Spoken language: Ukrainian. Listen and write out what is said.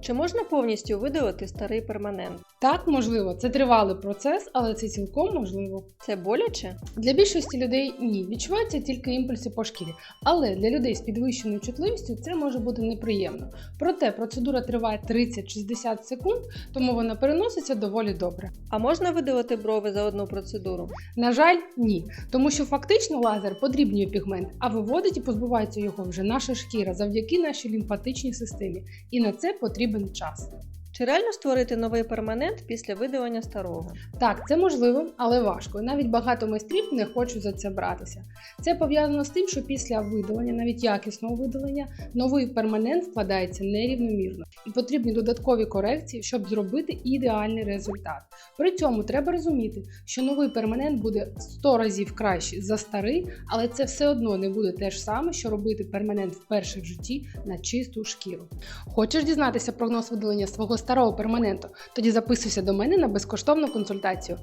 Чи можна повністю видалити старий перманент? Так, можливо, це тривалий процес, але це цілком можливо. Це боляче? Для більшості людей ні, відчуваються тільки імпульси по шкірі. Але для людей з підвищеною чутливістю це може бути неприємно. Проте процедура триває 30-60 секунд, тому вона переноситься доволі добре. А можна видалити брови за одну процедуру? На жаль, ні, тому що фактично лазер подрібнює пігмент, а виводить і позбувається його вже наша шкіра завдяки нашій лімфатичній системі. І на це потрібен час. Чи реально створити новий перманент після видалення старого? Так, це можливо, але важко. І навіть багато майстрів не хочуть за це братися. Це пов'язано з тим, що після видалення, навіть якісного видалення, новий перманент вкладається нерівномірно і потрібні додаткові корекції, щоб зробити ідеальний результат. При цьому треба розуміти, що новий перманент буде в 100 разів кращий за старий, але це все одно не буде те ж саме, що робити перманент вперше в житті на чисту шкіру. Хочеш дізнатися прогноз видалення свого старого перманенту? Тоді записуйся до мене на безкоштовну консультацію.